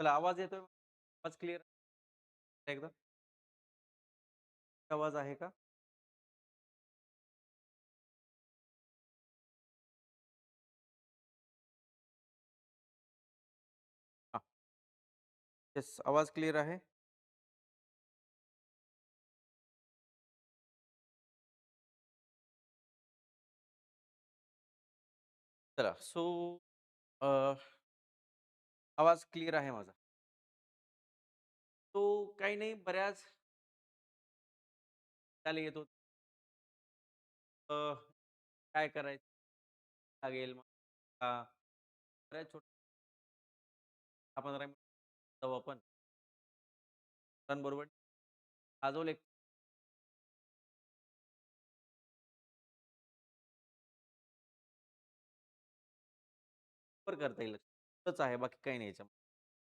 चला आवाज़ येतोय? आवाज़ क्लिअर एकदा? आवाज़ आहे का? हाँ. येस, आवाज़ क्लिअर आहे? चला सो आवाज क्लिअर आहे माझा. तो काही नाही बऱ्याच त्याला येत अ, काय करायचं लागेल मग हां. बऱ्याच छोट 10-15 मिनिट जाऊ आपण. बरोबर आजोल एक करता येईल. तच आहे बाकी काही नाही याच्यामध्ये.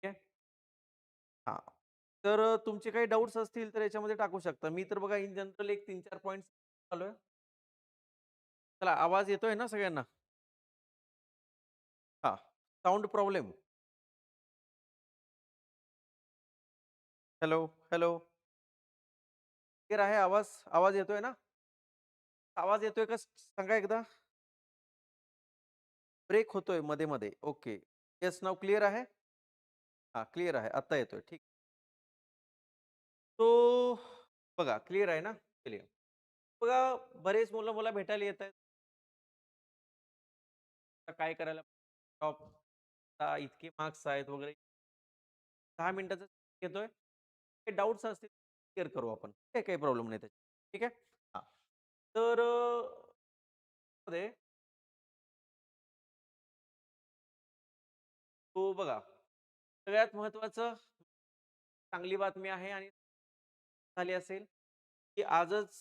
ठीक आहे. हां. तर अ, तुमचे काही डाउट्स असतील तर याच्यामध्ये टाकू शकता. मी तर बघा इन जनरल एक 3-4 पॉइंट्स आलोय. चला आवाज येतोय ना सगळ्यांना? हां. Sound problem? Hello, hello. Clear आहे आवाज? आवाज येतोय ना? आवाज येतोय का सांगा एकदा? ब्रेक होतोय मध्ये-मध्ये. ओके. येस नाव क्लिअर आहे? हा क्लिअर आहे. आता येतोय. ठीक. तो बघा क्लिअर आहे ना? क्लिअर. बघा बरेच मुलं मला भेटायला येत आहेत काय करायला टॉप इतके मार्क्स आहेत वगैरे. दहा मिनिटाचा घेतोय. काही डाऊट्स असतील क्लिअर करू आपण. ठीक आहे, काही प्रॉब्लेम नाही त्याच्या ठीक आहे? हा तर मध्ये तो बघा, सगळ्यात महत्वाचं चांगली बातमी आहे आणि झाली असेल, की आजच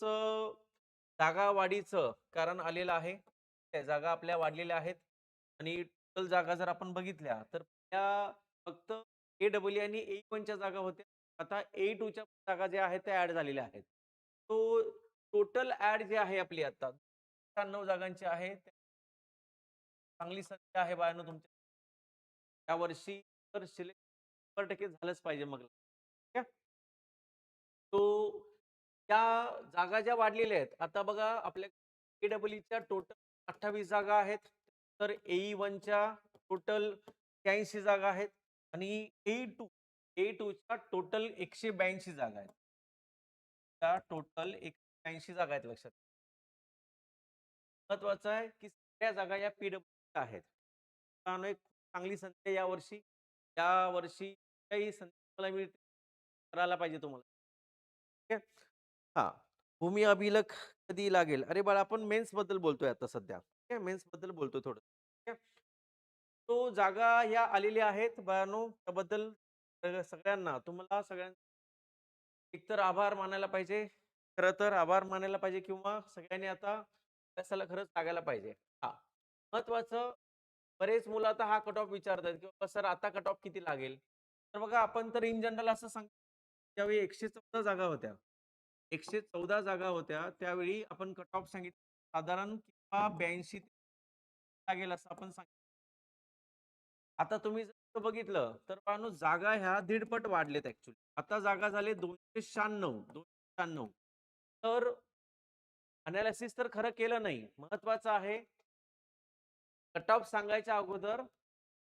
जागा वाढीचं कारण आलेलं आहे. त्या जागा आपल्या वाढलेल्या आहेत आणि टोटल जागा जर आपण बघितल्या तर त्या फक्त ए डबल आणि ए वनच्या जागा होत्या. आता ए टूच्या जागा ज्या आहेत त्या ॲड झालेल्या आहेत. तो टोटल ॲड जे आहे आपली आता 96 जागांची आहे. चांगली संख्या आहे बायानं तुमच्या यावर्षी तर सिलेक्ट 100% झालंच पाहिजे मग. तो त्या जागा ज्या वाढलेल्या आहेत. आता बघा आपल्या ए-डबल-ईच्या टोटल 28 जागा आहेत. तर एई वनच्या टोटल 83 जागा आहेत आणि ए टू ए टूच्या टोटल 182 जागा आहेत. त्या टोटल 180 जागा आहेत लक्षात. महत्वाचं आहे, की सगळ्या जागा या पी-डब्ल्यू आहेत. चांगली संधी या वर्षी या वर्षी काही संधी तुम्हाला मिळते. करायला पाहिजे तुम्हाला. ठीक आहे. हा भूमी अभिलेख कधी लागेल? अरे बाळा आपण मेन्सबद्दल बोलतोय आता सध्या. ठीक आहे. बोलतोय थोडं. ठीक आहे. तो जागा ह्या आलेल्या आहेत बाळांनो त्याबद्दल सगळ्यांना तुम्हाला सगळ्यांना एकतर आभार मानायला पाहिजे. खरं तर आभार मानायला पाहिजे किंवा सगळ्यांनी आता अभ्यासाला खरंच लागायला पाहिजे. हा महत्वाचं बरेच मुलं आता हा कट ऑफ विचारतायत किंवा सर आता कट ऑफ किती लागेल? तर बघा आपण तर इन जनरल असं सांग त्यावेळी 114 जागा होत्या. 114 जागा होत्या. त्यावेळी आपण कट ऑफ सांगितलं साधारण किंवा 82 लागेल असं आपण सांगितलं. आता तुम्ही जर बघितलं तर माणूस जागा ह्या दीडपट वाढलेत ऍक्च्युली आता जागा झाले 296 296 तर अनालिसिस तर खरं केलं नाही. महत्वाचं आहे कट ऑफ सांगायच्या अगोदर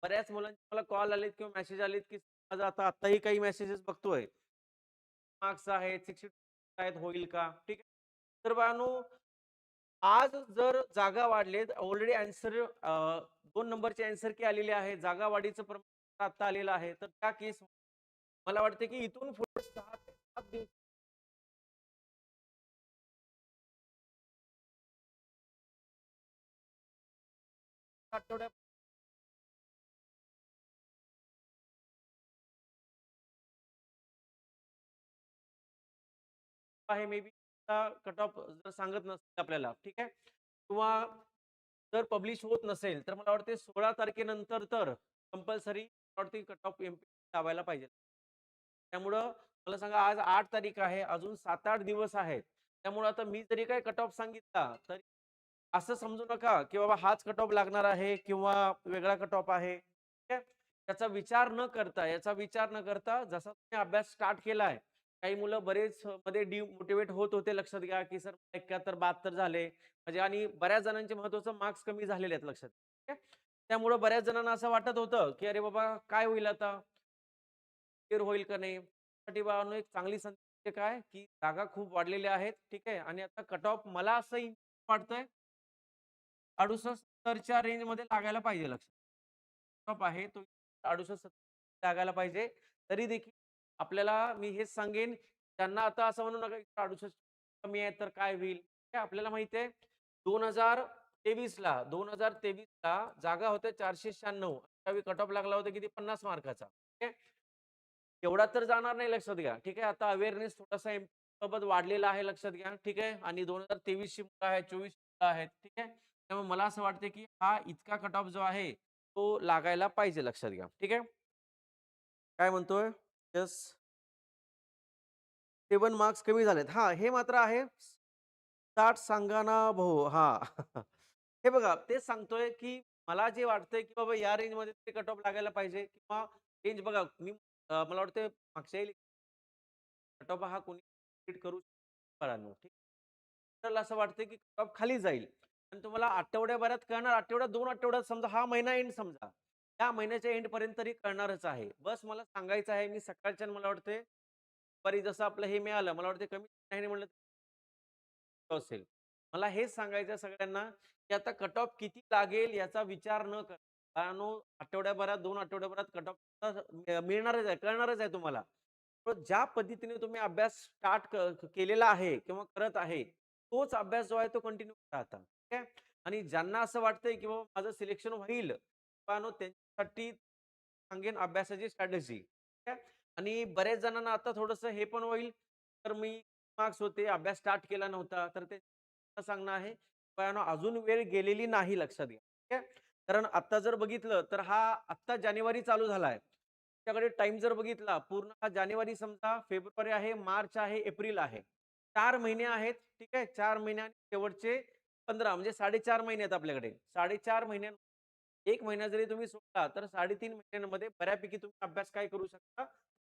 बऱ्याच मुलांचे मला कॉल आलेत किंवा मेसेज आलेत, की माझा आता आताही काही मेसेजेस बघतोय. मार्क्स आहेत, 62 आहेत होईल का? ठीक आहे. तर बानू आज जर जागा वाढलेत ऑलरेडी ॲन्सर अ, 2 नंबरची की आलेली आहे. जागा वाढीचं प्रमाण आता आलेलं आहे. तर त्या केस मला वाटते की इथून पुढे सहा ते 7 दिवस आठवड्या आहे मे बी कट ऑफ जर सांगत नसेल आपल्याला ठीक आहे. किंवा जर पब्लिश होत नसेल तर मला वाटते 16 तारखेनंतर तर कंपल्सरी वाटते कट ऑफ एम-पी लावायला पाहिजे. त्यामुळं मला सांगा आज आठ तारीख आहे. अजून 7-8 दिवस आहेत. त्यामुळे आता मी जरी काय कट ऑफ सांगितला तरी असं समजू नका, की बाबा हाच कट ऑफ लागणार आहे किंवा वेगळा कट ऑफ आहे. त्याचा विचार न करता याचा विचार न करता जसा तुम्ही अभ्यास स्टार्ट केलाय काही मुलं बरेच मध्ये डिमोटिवेट होत होते लक्षात घ्या की सर एकाहत्तर बहात्तर झाले. म्हणजे आणि बऱ्याच जणांचे महत्वाचं मार्क्स कमी झालेले आहेत लक्षात. त्यामुळं ठीक आहे? त्यामुळे बऱ्याच जणांना असं वाटत होतं की अरे बाबा काय होईल आता? क्लिअर होईल का नाही? बाबांनो एक चांगली संधी म्हणजे काय? की जागा खूप वाढलेल्या आहेत. ठीक आहे? आणि आता कट ऑफ मला असं वाटतंय अडुसष्ट सत्तरच्या रेंज लागायला पाहिजे लक्षात कट आहे तो अडुसष्ट सत्तर लागायला पाहिजे. तरी देखील आपल्याला मी हेच सांगेन त्यांना आता असं म्हणू नका अडुसष्ट कमी आहे तर काय होईल? हे आपल्याला माहीत आहे. दोन हजार तेवीस ला दोन हजार तेवीस ला जागा होत्या चारशे शहाण्णव. त्यावेळी कट ऑफ लागला होता किती? पन्नास मार्काचा. एवढा तर जाणार नाही लक्षात घ्या. ठीक आहे? आता अवेअरनेस थोडासा सोबत वाढलेला आहे लक्षात घ्या. ठीक आहे? आणि दोन हजार तेवीस ची मुलं आहेत चोवीस मुलं आहेत. ठीक आहे? त्यामुळे मला असं वाटतं की हा इतका कट ऑफ जो आहे तो लागायला पाहिजे लक्षात घ्या. ठीक आहे? काय म्हणतोय? यस सेवन मार्क्स कमी झालेत. हा हे मात्र आहे. साठ सांगा ना भाऊ. हा. हे बघा तेच सांगतोय की मला जे वाटतंय की बाबा या रेंजमध्ये ते कट ऑफ लागायला पाहिजे किंवा रेंज बघा मी मला वाटतं मागच्या कट ऑफ हा कोणी करू शकतो ठीक? तर असं वाटतं की कट ऑफ खाली जाईल. आणि तुम्हाला आठवड्याभरात कळणार आठवड्यात दोन आठवड्यात समजा हा महिना एंड समजा. या महिन्याच्या एंड पर्यंत तरी कळणारच आहे. बस मला सांगायचं आहे मी सकाळच्या मला वाटते दुपारी जसं आपलं हे मिळालं मला वाटते कमी नाही म्हणलं असेल. मला हेच सांगायचं सगळ्यांना की आता कट ऑफ किती लागेल याचा विचार न कर. कारण आठवड्याभरात दोन आठवड्याभरात कट ऑफ मिळणारच आहे कळणारच आहे तुम्हाला. ज्या पद्धतीने तुम्ही अभ्यास स्टार्ट केलेला आहे किंवा करत आहे तोच अभ्यास जो आहे तो कंटिन्यू करा आता. आहे. आणि ज्यांना असं वाटतंय की बाबा माझं सिलेक्शन होईल हो त्यांच्यासाठी सांगेन अभ्यासाची स्ट्रॅटेजी आणि बऱ्याच जणांना आता थोडंसं हे पण होईल. तर मी मार्क्स होते अभ्यास स्टार्ट केला नव्हता तर ते सांगणं आहे पण अजून वेळ गेलेली नाही लक्षात घ्या ठीक आहे? कारण आता जर बघितलं तर हा आत्ता जानेवारी चालू झाला आहे. टाइम जर बघितला पूर्ण हा जानेवारी समजा फेब्रुवारी आहे मार्च आहे एप्रिल आहे. चार महिने आहेत ठीक आहे? चार महिन्याने शेवटचे पंधरा म्हणजे साडेचार महिने आहेत आपल्याकडे. साडेचार महिन्यां एक महिना जरी तुम्ही सोडला तर साडेतीन महिन्यांमध्ये बऱ्यापैकी तुम्ही अभ्यास काय करू शकता?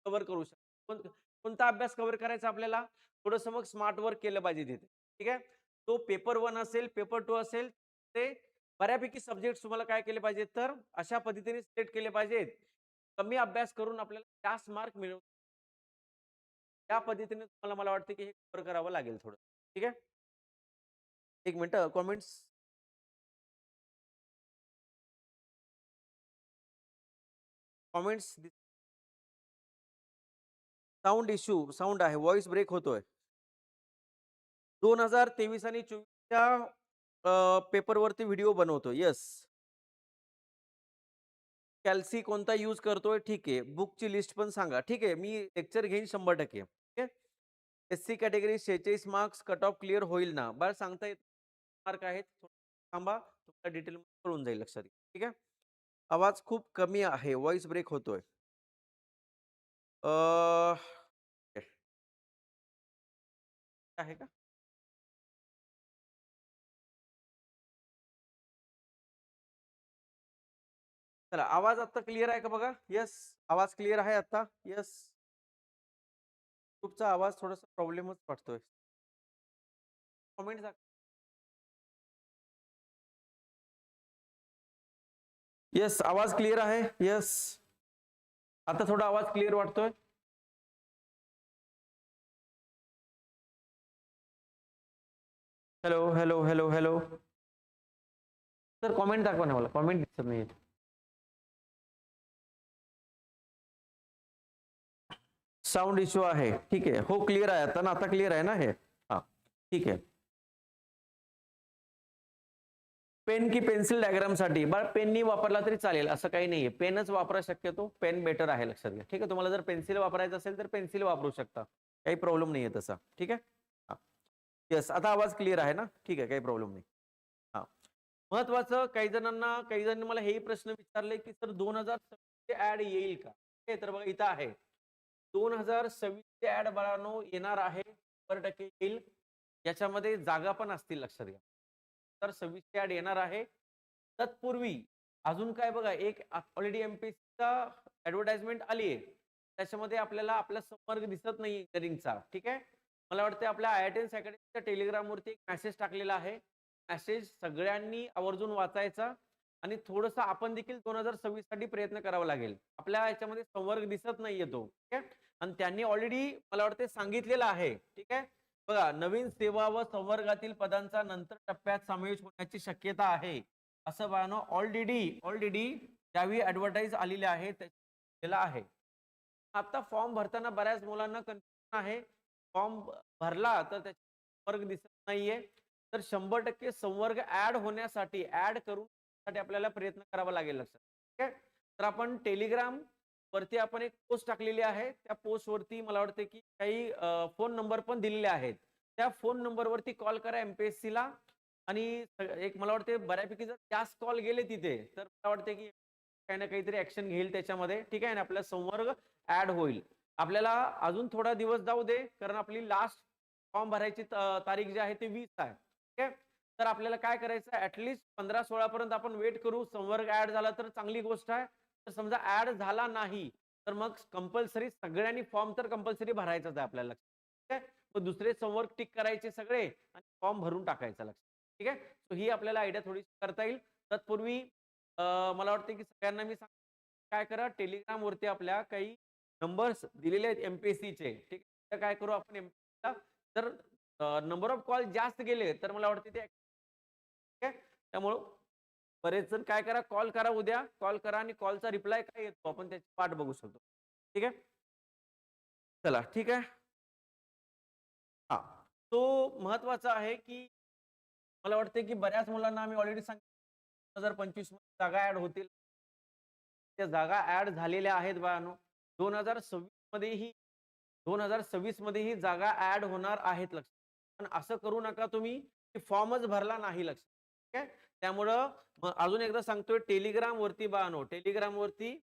कव्हर करू शकता. कोणता अभ्यास कव्हर करायचा आपल्याला? थोडंसं मग स्मार्ट वर्क केलं पाहिजे तिथे. ठीक आहे? तो पेपर वन असेल पेपर टू असेल ते बऱ्यापैकी सब्जेक्ट तुम्हाला काय केले पाहिजेत? तर अशा पद्धतीने सिलेक्ट केले पाहिजेत. कमी अभ्यास करून आपल्याला जास्त मार्क मिळव त्या पद्धतीने तुम्हाला मला वाटतं की हे कव्हर करावं लागेल थोडं. ठीक आहे? एक minute comments comments sound issue sound आहे. व्हॉइस ब्रेक होतोय. दोन हजार तेवीस आणि चोवीसच्या पेपरवरती व्हिडिओ बनवतो येस कॅल्सी कोणता यूज करतोय? ठीक आहे. बुकची लिस्ट पण सांगा. ठीक आहे. मी लेक्चर घेईन शंभर टक्के. ठीक आहे एस सी कॅटेगरी शेहेचाळीस मार्क्स कट ऑफ क्लिअर होईल ना? बरं सांगता येत मार्क आहेत. थांबा तुम्हाला डिटेल कळून जाईल लक्षात. ठीक आहे? आवाज खूप कमी आहे. व्हॉइस ब्रेक होतोय. अं, आहे का? चला आवाज आता क्लिअर आहे का बघा? येस आवाज क्लिअर आहे आता येस तुमचा आवाज थोडासा प्रॉब्लेमच वाटतोय. कॉमेंट येस आवाज क्लिअर आहे? येस आता थोडा आवाज क्लिअर वाटतोय? Hello hello hello hello sir comment दाखवा ना मला. कॉमेंट दिसत नाही साऊंड इश्यू आहे. ठीक आहे. हो क्लिअर आहे आता ना? आता क्लिअर आहे ना हे? हा. ठीक आहे. पेन की पेन्सिल डायग्रामसाठी. बरं पेननी वापरला तरी चालेल असं काही नाहीये. पेनच वापरा शक्यतो पेन बेटर आहे लक्षात घ्या. ठीक आहे तुम्हाला जर पेन्सिल वापरायचं असेल तर पेन्सिल वापरू शकता. काही प्रॉब्लेम नाहीये तसा. ठीक आहे? येस आता आवाज क्लिअर आहे ना? ठीक आहे काही प्रॉब्लेम नाही. हा. महत्वाचं काही जणांना काही जणांनी मला हेही प्रश्न विचारले की सर दोन हजार ऍड येईल का? ठीक तर बघा इथं आहे. दोन हजार सव्वीसचे ऍड बाळानो येणार आहे शंभर टक्के येईल. याच्यामध्ये जागा पण असतील लक्षात घ्या. तर सव्वीसचे ऍड येणार आहे. तत्पूर्वी अजून काय बघा एक ऑलरेडी एमपीएससीचा ऍडव्हर्टाइजमेंट आली आहे त्याच्यामध्ये आपल्याला आपला संपर्क दिसत नाही इंजिनिअरिंगचा ठीक आहे? मला वाटतं आपल्या आय आय टी अकॅडमीच्या टेलिग्रामवरती एक मेसेज टाकलेला आहे. मेसेज सगळ्यांनी आवर्जून वाचायचा आणि थोडंसं आपण देखील दोन हजार सव्वीससाठी प्रयत्न करावा लागेल. आपल्या याच्यामध्ये संवर्ग दिसत नाही येतो ठीक आहे? आणि त्यांनी ऑलरेडी मला वाटते सांगितलेलं आहे ठीक आहे? बघा नवीन सेवा व संवर्गातील पदांचा नंतर टप्प्यात समावेश होण्याची शक्यता आहे. असं बघानो ऑलरेडी ऑलरेडी ज्यावेळी ऍडव्हर्टाईज आलेले आहे त्याला आहे. आता फॉर्म भरताना बऱ्याच मुलांना कन्फ्युजन आहे. फॉर्म भरला तर त्याचा वर्ग दिसत नाहीये. तर शंभर टक्के संवर्ग ऍड होण्यासाठी ऍड करून साठी आपल्याला प्रयत्न करावा लागेल लक्षात. ठीक आहे? तर आपण टेलिग्राम वरती आपण एक पोस्ट टाकलेली आहे. त्या पोस्ट वरती मला वाटतं की काही फोन नंबर पण दिलेले आहेत. त्या फोन नंबरवरती कॉल करा एमपीएससी ला. आणि एक मला वाटते बऱ्यापैकी जर जास्त कॉल गेले तिथे तर मला वाटते की काही ना काहीतरी ऍक्शन घेईल त्याच्यामध्ये. ठीक आहे ना? आपला संवर्ग ऍड होईल. आपल्याला अजून थोडा दिवस जाऊ दे कारण आपली लास्ट फॉर्म भरायची तारीख जी आहे ती वीस आहे. ठीक आहे? तर आपल्याला काय करायचं? ऍटलिस्ट पंधरा सोळा पर्यंत आपण वेट करू. संवर्ग ऍड झाला तर चांगली गोष्ट आहे. तर समजा ऍड झाला नाही तर मग कंपल्सरी सगळ्यांनी फॉर्म तर कंपल्सरी भरायचाच आहे आपल्याला ठीक आहे? मग दुसरे संवर्ग टिक करायचे सगळे आणि फॉर्म भरून टाकायचा लक्ष ठीक आहे? सो ही आपल्याला आयडिया थोडीशी करता येईल. तत्पूर्वी मला वाटते की सगळ्यांना मी सांग काय करा टेलिग्राम वरती आपल्या काही नंबर्स दिलेले आहेत एमपीएससीचे ठीक आहे? तर काय करू आपण एमपीएससीला जर नंबर ऑफ कॉल जास्त गेले तर मला वाटते ते ठीक आहे? त्यामुळं बरेच जण काय करा कॉल करा उद्या कॉल करा आणि कॉलचा रिप्लाय काय येतो आपण त्याची वाट बघू शकतो. ठीक आहे? चला ठीक आहे? हा. तो महत्त्वाचा आहे की मला वाटते की बऱ्याच मुलांना आम्ही ऑलरेडी सांग दोन हजार पंचवीसमध्ये जागा ऍड होतील. त्या जागा ऍड झालेल्या आहेत बाळानो. दोन हजार सव्वीस मध्येही दोन हजार सव्वीस मध्येही जागा ऍड होणार आहेत लक्ष. पण असं करू नका तुम्ही फॉर्मच भरला नाही लक्ष. ठीक आहे? त्यामुळं मग अजून एकदा सांगतोय टेलिग्राम वरती बाळानो हो. टेलिग्राम वरती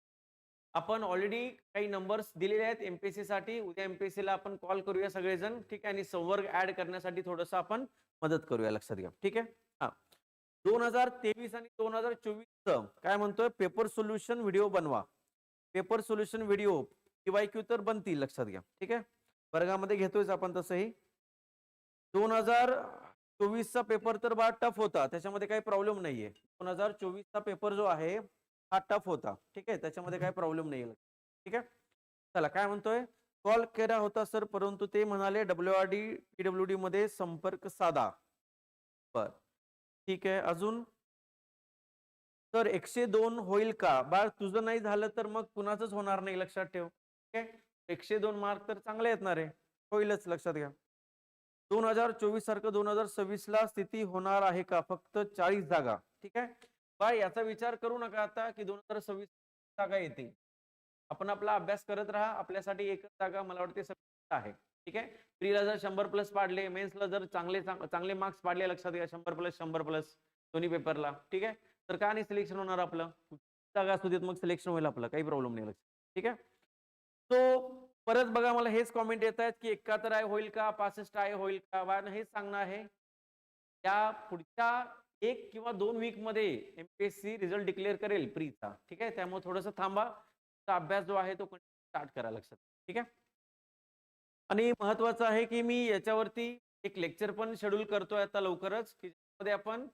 आपण ऑलरेडी काही नंबर्स दिलेले आहेत एमपीएससी साठी. उद्या एमपीएससी ला आपण कॉल करूया सगळेजण ठीक आहे? आणि संवर्ग ऍड करण्यासाठी थोडस आपण मदत करूया लक्षात घ्या. ठीक आहे? हा. दोन हजार तेवीस आणि दोन हजार चोवीस काय म्हणतोय? पेपर सोल्युशन व्हिडिओ बनवा. पेपर सोल्युशन व्हिडिओ किंवा क्यू तर बनतील लक्षात घ्या. ठीक आहे? वर्गामध्ये घेतोय आपण तसंही. दोन हजार चोवीसचा पेपर तर बा टफ होता त्याच्यामध्ये काही प्रॉब्लेम नाहीये. दोन हजार चोवीसचा पेपर जो आहे हा टफ होता. ठीक आहे? त्याच्यामध्ये काही प्रॉब्लेम नाही ठीक आहे? चला काय म्हणतोय? कॉल केला होता सर परंतु ते म्हणाले W R D P W D मध्ये संपर्क साधा. बर. ठीक आहे अजून? तर एकशे दोन होईल का? बाळ तुझं नाही झालं तर मग कुणाचंच होणार नाही लक्षात ठेव. ठीक आहे? एकशे दोन मार्क तर चांगले येणार आहे होईलच लक्षात घ्या. दोन हजार चोवीस सारखं दोन हजार सव्वीस ला स्थिती होणार आहे का? फक्त चाळीस जागा. ठीक आहे? बाळ याचा विचार करू नका आता की दोन हजार सव्वीस जागा येतील. आपण आपला अभ्यास करत राहा. आपल्यासाठी एकच जागा मला वाटते सगळं आहे. ठीक आहे? प्रीला जर शंभर प्लस पाडले मेन्सला जर चांगले चांगले मार्क्स पाडले लक्षात घ्या शंभर प्लस शंभर प्लस दोन्ही पेपरला ठीक आहे? तर का नाही सिलेक्शन होणार आपलं? जागा असू देत मग सिलेक्शन होईल आपलं. काही प्रॉब्लेम नाही लक्षात. ठीक आहे? तो परत बघा मला हेच कॉमेंट येत आहेत की एकाहत्तर आहे होईल का? पासष्ट आहे होईल का? बा हेच सांगणं आहे. त्या पुढच्या एक किंवा दोन वीकमध्ये एमपीएससी रिझल्ट डिक्लेअर करेल प्रीचा ठीक आहे? त्यामुळे थोडंसं थांबा. अभ्यास जो आहे तो स्टार्ट करा लक्षात. ठीक आहे? आणि महत्वाचं आहे की मी याच्यावरती एक लेक्चर पण शेड्यूल करतोय आता लवकरच की ज्यामध्ये आपण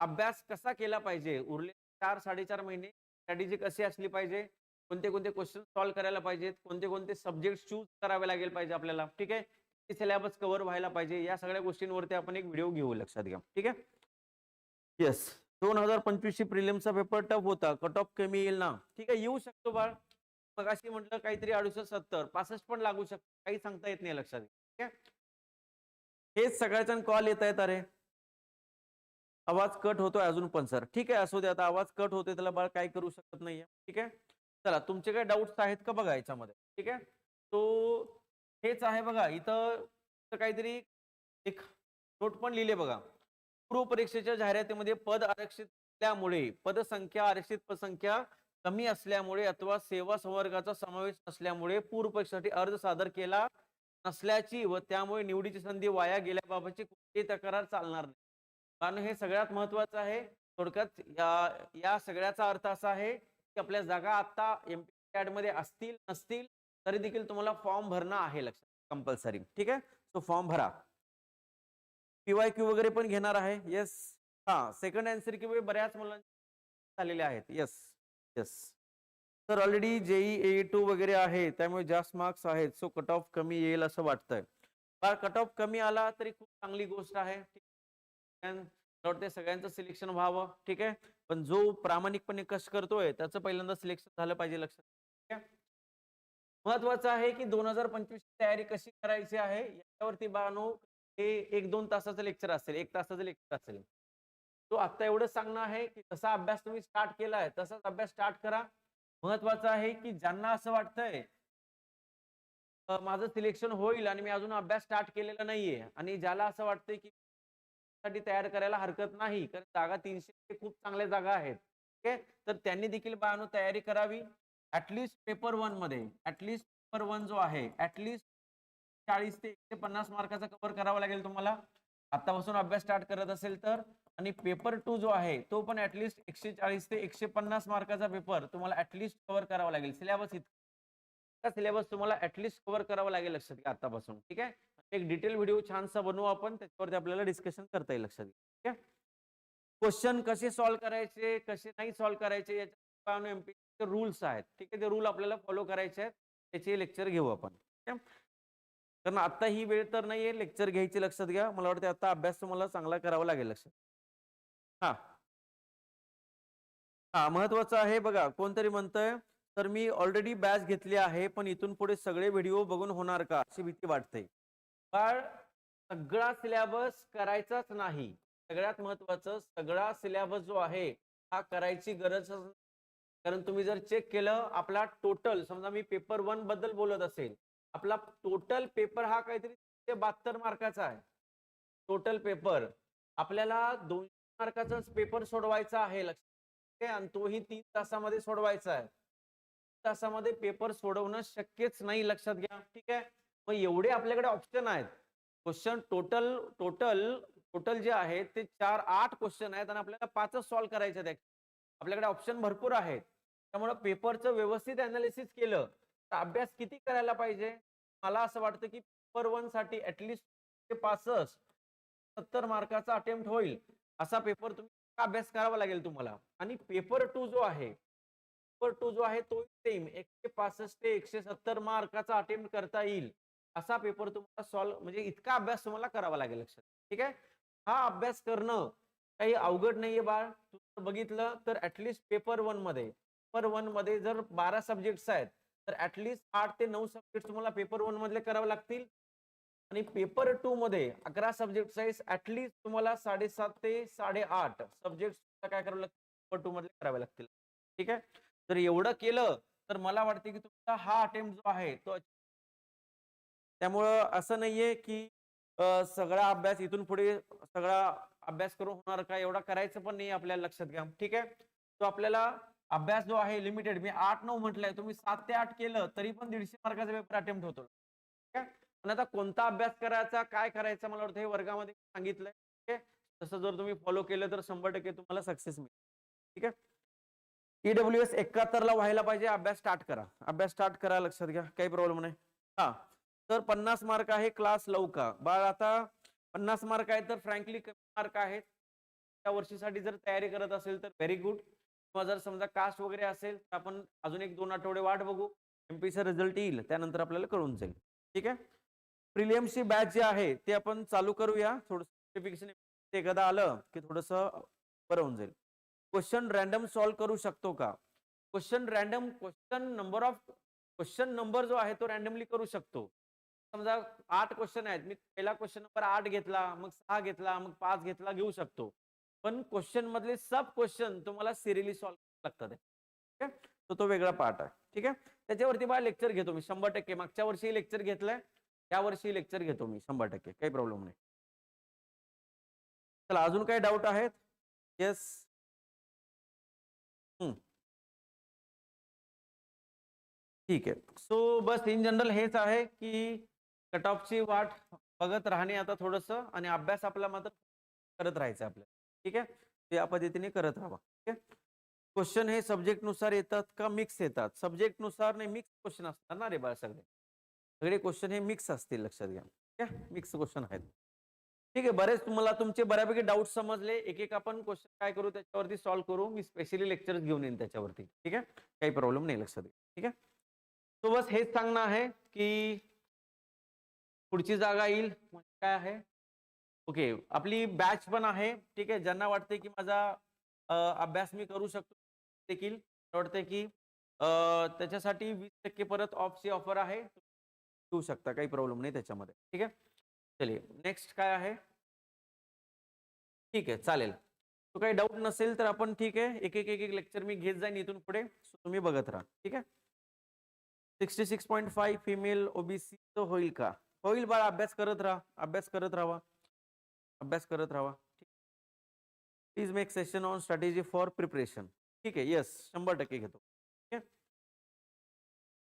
अभ्यास कसा केला पाहिजे? उरले चार साडेचार महिने स्ट्रॅटेजी कशी असली पाहिजे. कोणते कोणते क्वेश्चन सॉल्व्ह करायला पाहिजेत कोणते कोणते सब्जेक्ट चूज करावे लागेल पाहिजे आपल्याला ठीक आहे? सिलेबस कव्हर व्हायला पाहिजे या सगळ्या गोष्टींवरती आपण एक व्हिडिओ घेऊ लक्षात घ्या ठीक आहे? येस दोन हजार पंचवीसची प्रिलिमचा पेपर टफ होता कट ऑफ कमी येईल ना? ठीक आहे येऊ शकतो बाळ. मग अशी म्हटलं काहीतरी अडुसष्ट सत्तर पासष्ट पण लागू शकतो काही सांगता येत नाही लक्षात घ्या ठीक आहे? हेच सगळ्याच्या कॉल येत आहेत अरे. आवाज कट होतोय अजून पण सर ठीक आहे असू दे आता आवाज कट होतोय त्याला बाळ काय करू शकत नाहीये ठीक आहे? चला तुमचे काही डाऊट्स आहेत का बघा याच्यामध्ये? ठीक आहे? तो हेच आहे बघा इथं काहीतरी एक नोट पण लिहिले बघा. पूर्व परीक्षेच्या जाहिरातीमध्ये पद आरक्षित असल्यामुळे पदसंख्या आरक्षित पदसंख्या कमी असल्यामुळे अथवा सेवा संवर्गाचा समावेश असल्यामुळे पूर्व परीक्षेसाठी अर्ज सादर केला नसल्याची व त्यामुळे निवडीची संधी वाया गेल्याबाबतची कोणतीही तक्रार चालणार नाही. कारण हे सगळ्यात महत्वाचं आहे. थोडक्यात या या सगळ्याचा अर्थ असा आहे आपल्या जागा आता एम पी मध्ये असतील नसतील तरी देखील तुम्हाला फॉर्म भरणं आहे लक्षात कंपल्सरी. ठीक आहे? सो फॉर्म भरा. पीवाय क्यू वगैरे पण घेणार आहे. येस हा सेकंड अँसर क्यू बऱ्याच मुलांचे झालेले आहेत. येस येस तर ऑलरेडी जेई ए टू वगैरे आहे त्यामुळे जास्त मार्क्स आहेत. सो कट ऑफ कमी येईल असं वाटतंय. बा कट ऑफ कमी आला तरी खूप चांगली गोष्ट आहे? मला वाटते सगळ्यांचं सिलेक्शन व्हावं ठीक आहे? पण जो प्रामाणिकपणे कष्ट करतोय त्याचं पहिल्यांदा सिलेक्शन झालं पाहिजे लक्षात आहे? महत्वाचं आहे की दोन हजार पंचवीस तयारी कशी करायची आहे याच्यावरती बानो हे एक दोन तासाचं लेक्चर असेल एक तासाचं लेक्चर असेल. तो आता एवढं सांगणं आहे की जसा अभ्यास तुम्ही स्टार्ट केलाय तसाच अभ्यास स्टार्ट करा. महत्वाचं आहे की ज्यांना असं वाटतंय माझं सिलेक्शन होईल आणि मी अजून अभ्यास स्टार्ट केलेला नाहीये आणि ज्याला असं वाटतंय की साठी तयार करायला हरकत नाही. कारण जागा तीनशे खूप चांगल्या जागा आहेत. ओके? तर त्यांनी देखील बाळांनो तयारी करावी. ऍटलिस्ट पेपर वनमध्ये. ऍटलिस्ट पेपर वन जो आहे ऍटलिस्ट चाळीस ते एकशे पन्नास मार्काचा कव्हर करावा लागेल तुम्हाला. आतापासून अभ्यास स्टार्ट करत असेल तर. आणि पेपर टू जो आहे तो पण ऍटलिस्ट एकशे चाळीस ते एकशे पन्नास मार्काचा पेपर तुम्हाला ऍटलिस्ट कव्हर करावा लागेल. सिलेबस इतका. सिलेबस तुम्हाला ऍटलिस्ट कव्हर करावा लागेल लक्षात घ्या आतापासून ठीक आहे? एक डिटेल व्हिडिओ छानसा बनवू आपण त्याच्यावरती आपल्याला डिस्कशन करता येईल लक्षात घ्या. ठीक आहे क्वेश्चन कसे सॉल्व्ह करायचे कसे नाही सॉल्व्ह करायचे याच्या रूल्स आहेत. ठीक आहे ते रूल आपल्याला फॉलो करायचे आहेत. त्याचे लेक्चर घेऊ आपण. ठीक आहे? कारण आता ही वेळ तर नाहीये लेक्चर घ्यायची लक्षात घ्या. मला वाटतं आता अभ्यास तुम्हाला चांगला करावा लागेल लक्षात. हा. हा महत्वाचं आहे बघा कोणतरी म्हणतंय तर मी ऑलरेडी बॅच घेतली आहे पण इथून पुढे सगळे व्हिडिओ बघून होणार का? अशी भीती वाटते. पण सगळा सिलेबस करायचाच नाही. सगळ्यात महत्वाचं सगळा सिलेबस जो आहे हा करायची गरज कारण तुम्ही जर चेक केलं आपला टोटल समजा मी पेपर वनबद्दल बोलत असेल आपला टोटल पेपर हा काहीतरी बहात्तर मार्काचा आहे. टोटल पेपर आपल्याला दोनशे मार्काचाच पेपर सोडवायचा आहे लक्षात आणि तोही तीन तासामध्ये सोडवायचा आहे. तासामध्ये पेपर सोडवणं शक्यच नाही लक्षात घ्या. ठीक आहे? मग एवढे आपल्याकडे ऑप्शन आहेत. क्वेश्चन टोटल टोटल टोटल जे आहे ते चार आठ क्वेश्चन आहेत आणि आपल्याला पाचच सॉल्व्ह करायचे आहेत. आपल्याकडे ऑप्शन भरपूर आहेत. त्यामुळे पेपरचं व्यवस्थित अनालिसिस केलं तर अभ्यास किती करायला पाहिजे? मला असं वाटतं की पेपर वनसाठी ऍटलिस्ट पासष्ट सत्तर मार्काचा अटेम्प्ट होईल. असा पेपर तुम्ही अभ्यास करावा लागेल तुम्हाला. आणि पेपर टू जो आहे पेपर टू जो आहे तो सेम एकशे पासष्ट ते एकशे सत्तर मार्काचा अटेम्प्ट करता येईल. असा पेपर तुम्हाला सॉल्व्ह म्हणजे इतका अभ्यास तुम्हाला करावा लागेल लक्षात. ठीक आहे? हा अभ्यास करणं काही अवघड नाहीये बाळ. तुम्ही बघितलं तर ऍटलिस्ट पेपर वनमध्ये पेपर वनमध्ये जर बारा सब्जेक्ट्स आहेत तर ऍटलिस्ट आठ ते नऊ सब्जेक्ट तुम्हाला पेपर वन मधले करावे लागतील. आणि पेपर टू मध्ये अकरा सब्जेक्ट आहे ऍटलिस्ट तुम्हाला साडेसात ते साडेआठ सब्जेक्ट काय करावं लागतील? पेपर टू मधले करावे लागतील. ठीक आहे? जर एवढं केलं तर मला वाटते की तुमचा हा अटेम्प्ट जो आहे तो त्यामुळं असं नाहीये की सगळा अभ्यास इथून पुढे सगळा अभ्यास करून होणार का एवढा करायचं पण नाही आपल्याला लक्षात घ्या. ठीक आहे? तो आपल्याला अभ्यास जो आहे लिमिटेड मी आठ नऊ म्हटलंय तुम्ही सात ते आठ केलं तरी पण दीडशे मार्काचा पेपर अटेम्प्ट होतो. पण आता कोणता अभ्यास करायचा काय करायचा मला वाटतं हे वर्गामध्ये सांगितलंय. तसं जर तुम्ही फॉलो केलं तर शंभर टक्के तुम्हाला सक्सेस मिळेल. ठीक आहे? ईडब्ल्यू एस एकाहत्तरला व्हायला पाहिजे अभ्यास स्टार्ट करा. अभ्यास स्टार्ट करा लक्षात घ्या. काही प्रॉब्लेम नाही. हा. तर पन्नास मार्क आहे क्लास लवका बाळ आता पन्नास मार्क आहे तर फ्रँकली कमी मार्क आहेत. त्या वर्षीसाठी जर तयारी करत असेल तर व्हेरी गुड किंवा जर समजा कास्ट वगैरे असेल तर आपण अजून एक दोन आठवडे वाट बघू. एमपीचा रिझल्ट येईल त्यानंतर आपल्याला कळून जाईल. ठीक आहे? प्रिलियमची बॅच जे आहे ते आपण चालू करूया. थोडं एखादा आलं की थोडस बरं होऊन जाईल. क्वेश्चन रॅन्डम सॉल्व्ह करू शकतो का? Question random question number of question number जो आहे तो रॅन्डमली करू शकतो. समजा आठ क्वेश्चन आहेत. मी पहिला क्वेश्चन नंबर आठ घेतला मग सहा घेतला मग पाच घेतला घेऊ शकतो. पण क्वेश्चन मधले सब क्वेश्चन तुम्हाला सिरियली सॉल्व्ह लागतात. ठीक आहे? तो तो वेगळा पार्ट आहे. ठीक आहे? त्याच्यावरती बा लेक्चर घेतो मी. शंभर टक्के. मागच्या वर्षी लेक्चर घेतलंय. या वर्षी लेक्चर घेतो मी. शंभर टक्के. काही प्रॉब्लेम नाही. चला अजून काही डाऊट आहेत? येस ठीक आहे. सो बस इन जनरल हेच आहे की कट ऑफची वाट बघत राहणे आता थोडस आणि अभ्यास आपला मात्र करत राहायचं आपल्याला ठीक आहे? या पद्धतीने करत राहा ठीक आहे? क्वेश्चन हे सब्जेक्टनुसार येतात का मिक्स येतात? सब्जेक्टनुसार नाही मिक्स क्वेश्चन असतात ना रे बाळ सगळे. सगळे क्वेश्चन हे मिक्स असतील लक्षात घ्या. ठीक आहे? मिक्स क्वेश्चन आहेत. ठीक आहे? बरेच तुम्हाला तुमचे बऱ्यापैकी डाऊट समजले. एक एक आपण क्वेश्चन काय करू त्याच्यावरती सॉल्व्ह करू. मी स्पेशली लेक्चर घेऊन येईन त्याच्यावरती. ठीक आहे? काही प्रॉब्लेम नाही लक्षात घ्या. ठीक आहे? सो बस हेच सांगणं आहे की पुढची जागा येईल म्हणजे काय आहे? ओके आपली बॅच पण आहे ठीक आहे. ज्यांना वाटते की माझा अभ्यास मी करू शकतो देखील. वाटते की त्याच्यासाठी वीस टक्के परत ऑफची ऑफर आहे. घेऊ शकता काही प्रॉब्लेम नाही त्याच्यामध्ये ठीक आहे? चलिए नेक्स्ट काय आहे? ठीक आहे चालेल. तो काही डाऊट नसेल तर आपण ठीक आहे. एक एक एक एक लेक्चर मी घेत जाईन इथून पुढे. तुम्ही बघत राहा ठीक आहे? Sixty six point five female OBC होईल का? होईल बाळा अभ्यास करत राहा अभ्यास करत राहा. अभ्यास करत राहा. Please make session on strategy for preparation ठीक आहे येस शंभर टक्के घेतो. ठीक आहे?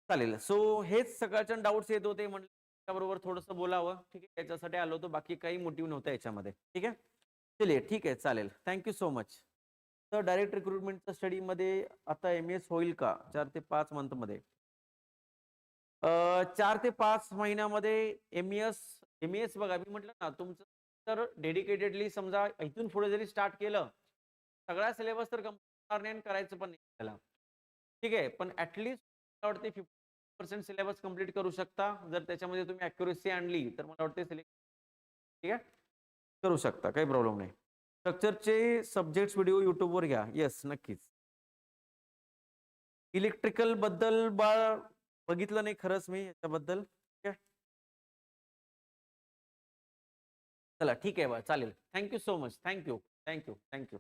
चालेल. सो हेच सकाळच्या डाऊट्स येत होते म्हटलं त्याबरोबर थोडंसं बोलावं. ठीक आहे याच्यासाठी आलो होतो बाकी काही मोटिव्ह नव्हतं याच्यामध्ये. ठीक आहे? चलिये ठीक आहे चालेल. थँक्यू सो मच तर डायरेक्ट रिक्रुटमेंटच्या स्टडीमध्ये आता एम एस होईल का? चार ते पाच मंथमध्ये चार ते पाच महिन्यामध्ये एम एस एम एस बघा मी म्हटलं ना तुमचं तर डेडिकेटेडली समजा इथून पुढे जरी स्टार्ट केलं सगळा सिलेबस तर कंप्लीट नाही करायचं पण नाही त्याला ठीक आहे पण ऍटलिस्ट मला वाटते फिफ्टी पर्सेंट सिलेबस कंप्लीट करू शकता. जर त्याच्यामध्ये तुम्ही अॅक्युरेसी आणली तर मला वाटते सिलेक्ट ठीक आहे? करू शकता काही प्रॉब्लेम नाही. स्ट्रक्चरचे सब्जेक्ट्स व्हिडिओ यूट्यूबवर घ्या. येस नक्कीच. इलेक्ट्रिकलबद्दल बाळ बघितलं नाही खरंच मी याच्याबद्दल. चला ठीक आहे बा चालेल. Thank you so much thank you thank you thank you